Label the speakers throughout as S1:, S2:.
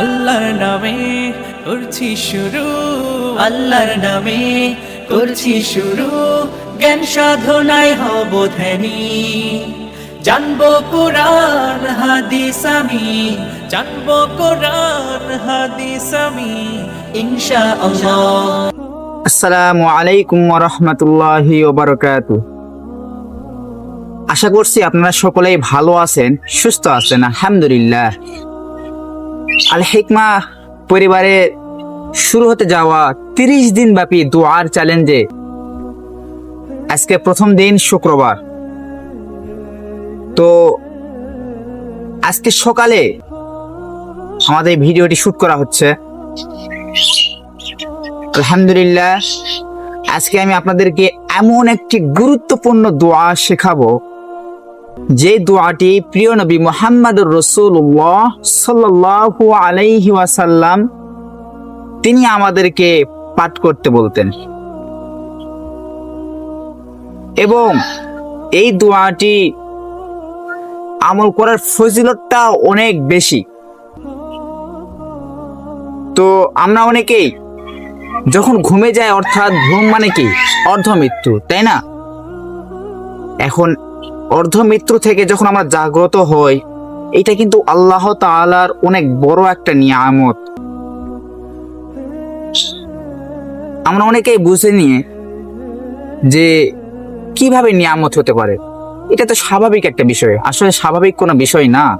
S1: আল্লাহর নামে করছি শুরু, আল্লাহর নামে করছি শুরু। জ্ঞান সাধনায় হব ধ্যানী। জানব কোরআন, হাদিস আমি। জানব কোরআন, হাদিস আমি। ইনশা আল্লাহ
S2: আসসালামু আলাইকুম রহমতুল্লাহি ওবরকাতু আশা করছি আপনারা সকলেই ভালো আছেন, সুস্থ আছেন, আলহামদুলিল্লাহ। আল হিকমা পরিবারে শুরু হতে যাওয়া তিরিশ দিন ব্যাপী দোয়ার চ্যালেঞ্জে আজকে প্রথম দিন শুক্রবার। তো আজকে সকালে আমাদের ভিডিওটি শুট করা হচ্ছে। আলহামদুলিল্লাহ, আজকে আমি আপনাদেরকে এমন একটি গুরুত্বপূর্ণ দোয়া শেখাবো যে দোয়াটি প্রিয় নবী মোহাম্মদুর রসুল্লাহ সাল্লাল্লাহু আলাইহি ওয়াসাল্লাম তিনি আমাদেরকে পাঠ করতে বলতেন। এবং এই দোয়াটি আমল করার ফজিলতটা অনেক বেশি। তো আমরা অনেকেই যখন ঘুমে যায় অর্থাৎ ঘুম মানে কি? অর্ধ মৃত্যু তাই না? এখন অর্ধ থেকে যখন আমরা জাগ্রত হই, এটা কিন্তু আল্লাহ তাআলার অনেক বড় একটা নিয়ামত। আমরা অনেকেই বুঝে নিয়ে যে কীভাবে নিয়ামত হতে পারে। এটা তো স্বাভাবিক একটা বিষয়। আসলে স্বাভাবিক কোনো বিষয় না।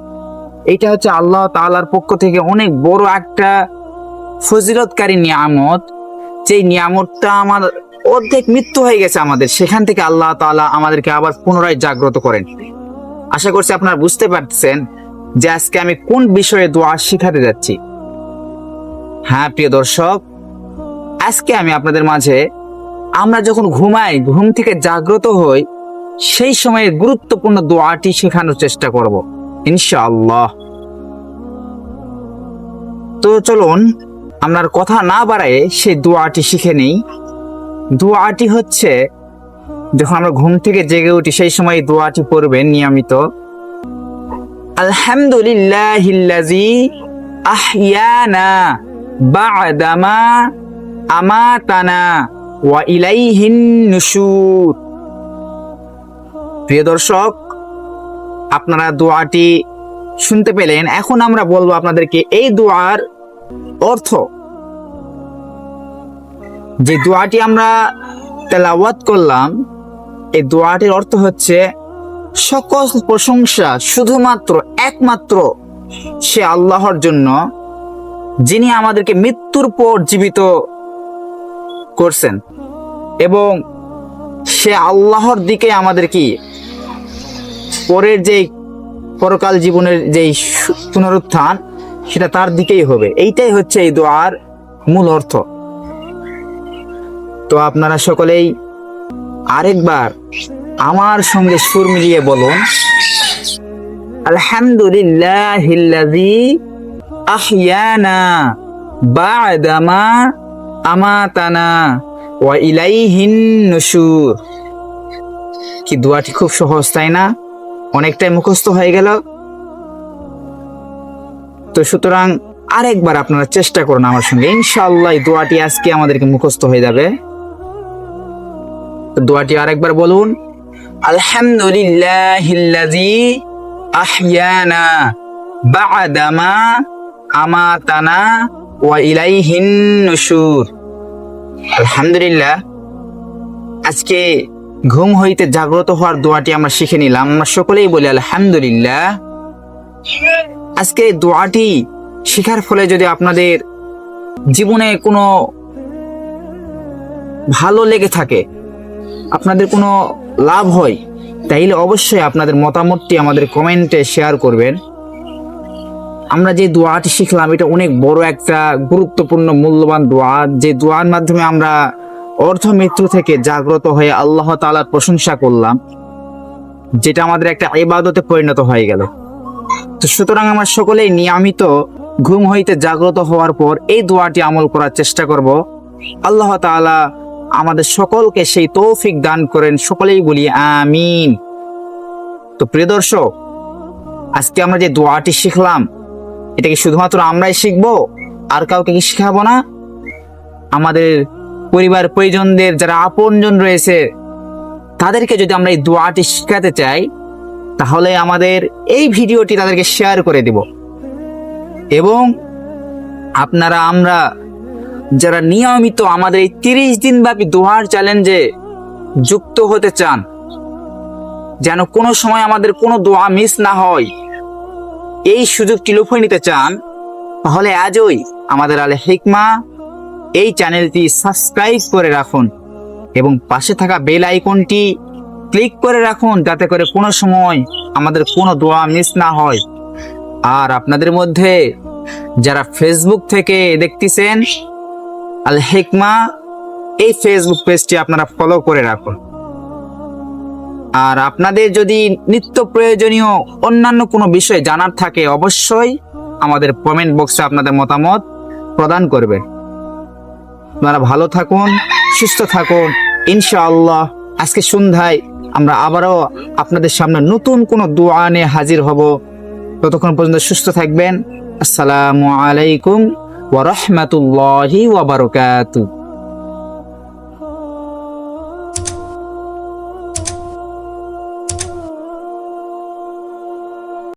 S2: এটা হচ্ছে আল্লাহ তাআলার পক্ষ থেকে অনেক বড় একটা ফজিলতকারী নিয়ামত। যে নিয়ামতটা আমার অর্ধেক মৃত্যু হয়ে গেছে আমাদের। সেখান থেকে আল্লাহ তাআলা আমাদেরকে আবার পুনরায় জাগ্রত করেন। আশা করছি আপনারা বুঝতে পারছেন যে আজকে আমি কোন বিষয়ে দোয়া শিখাতে যাচ্ছি। হ্যাঁ প্রিয় দর্শক, আজকে আমি আপনাদের মাঝে আমরা যখন ঘুমাই, ঘুম থেকে জাগ্রত হই, সেই সময়ে গুরুত্বপূর্ণ দোয়াটি শেখানোর চেষ্টা করব, ইনশাআল্লাহ। তো চলুন, আমরা কথা না বাড়ায় সেই দোয়াটি শিখে নেই। দোয়াটি হচ্ছে, যখন আমরা ঘুম থেকে জেগে উঠি, সেই সময় দোয়াটি পড়বেন নিয়মিত। আলহামদুলিল্লাহিল্লাজি আহইয়ানা বা'দামা আমাতানা ওয়া ইলাইহিন নুশুর। প্রিয় দর্শক, আপনারা দোয়াটি শুনতে পেলেন। এখন আমরা বলব আপনাদেরকে এই দোয়ার অর্থ। যে দোয়াটি আমরা তেলাওয়াত করলাম, এই দোয়াটির অর্থ হচ্ছে সকল প্রশংসা শুধুমাত্র, একমাত্র সে আল্লাহর জন্য, যিনি আমাদেরকে মৃত্যুর পর জীবিত করছেন। এবং সে আল্লাহর দিকে আমাদের কি? পরের যে পরকাল জীবনের যে পুনরুত্থান, সেটা তার দিকেই হবে। এইটাই হচ্ছে এই দোয়ার মূল অর্থ। তো আপনারা সকলেই আরেকবার আমার সঙ্গে সুর মিলিয়ে বলুন বা'দামা আমাতানা ওয়া কি দোয়াটি খুব সহজ, তাই না? অনেকটাই মুখস্থ হয়ে গেল। তো সুতরাং আরেকবার আপনারা চেষ্টা করুন আমার সঙ্গে। ইনশাআল্লাহ এই দোয়াটি আজকে আমাদেরকে মুখস্থ হয়ে যাবে। দোয়াটি আরেকবার বলুন। বা'দামা আমাতানা ওয়া ইলাইহিন আলহামদুলিল্লাহ, আজকে ঘুম হইতে জাগ্রত হওয়ার দোয়াটি আমরা শিখে নিলাম। আমরা সকলেই বলি আলহামদুলিল্লাহ। আজকে দোয়াটি শেখার ফলে যদি আপনাদের জীবনে কোনো ভালো লেগে থাকে আপনাদের কোনো লাভ হয়, তাইলে অবশ্যই আপনাদের মতামতটি আমাদের কমেন্টে শেয়ার করবেন। আমরা যে দোয়াটি শিখলাম, এটা অনেক বড় একটা গুরুত্বপূর্ণ, মূল্যবান দোয়া। যে দোয়ার মাধ্যমে আমরা অর্থ মৃত্যু থেকে জাগ্রত হয়ে আল্লাহ তালার প্রশংসা করলাম, যেটা আমাদের একটা ইবাদতে পরিণত হয়ে গেল। তো সুতরাং আমরা সকলেই নিয়মিত ঘুম হইতে জাগ্রত হওয়ার পর এই দোয়াটি আমল করার চেষ্টা করব। আল্লাহ তাআলা আমাদের সকলকে সেই তৌফিক দান করেন, সকলেই বলি আমিন। তো প্রিয় দর্শক, আজকে আমরা যে দোয়াটি শিখলাম এটা কি শুধুমাত্র আমরাই শিখব, আর কাউকে কি শিখাবো না? আমাদের পরিবার পরিজনদের যারা আপনজন রয়েছে, তাদেরকে যদি আমরা এই দোয়াটি শিখাতে চাই, তাহলে আমাদের এই ভিডিওটি তাদেরকে শেয়ার করে দিব। এবং আপনারা, আমরা যারা নিয়মিত আমাদের এই তিরিশ দিন ব্যাপী দোয়ার চ্যালেঞ্জে যুক্ত হতে চান, যেন কোনো সময় আমাদের কোনো দোয়া মিস না হয়, এই সুযোগটি লুফে নিতে চান, তাহলে আজই আমাদের আলে হিকমা এই চ্যানেলটি সাবস্ক্রাইব করে রাখুন এবং পাশে থাকা বেল আইকনটি ক্লিক করে রাখুন যাতে করে কোনো সময় আমাদের কোনো দোয়া মিস না হয়। আর আপনাদের মধ্যে যারা ফেসবুক থেকে দেখতেছেন আল হেকমা এই ফেসবুক পেজটি আপনারা ফলো করে রাখুন। আর আপনাদের যদি নিত্য প্রয়োজনীয় অন্যান্য কোনো বিষয় জানার থাকে, অবশ্যই আমাদের কমেন্ট বক্সে আপনাদের মতামত প্রদান করবেন। আপনারা ভালো থাকুন, সুস্থ থাকুন। ইনশাআল্লাহ, আজকে সন্ধ্যায় আমরা আবারও আপনাদের সামনে নতুন কোনো দোয়া নিয়ে হাজির হব। ততক্ষণ পর্যন্ত সুস্থ থাকবেন। আসসালামু আলাইকুম। ওয়া বারাকাতুহু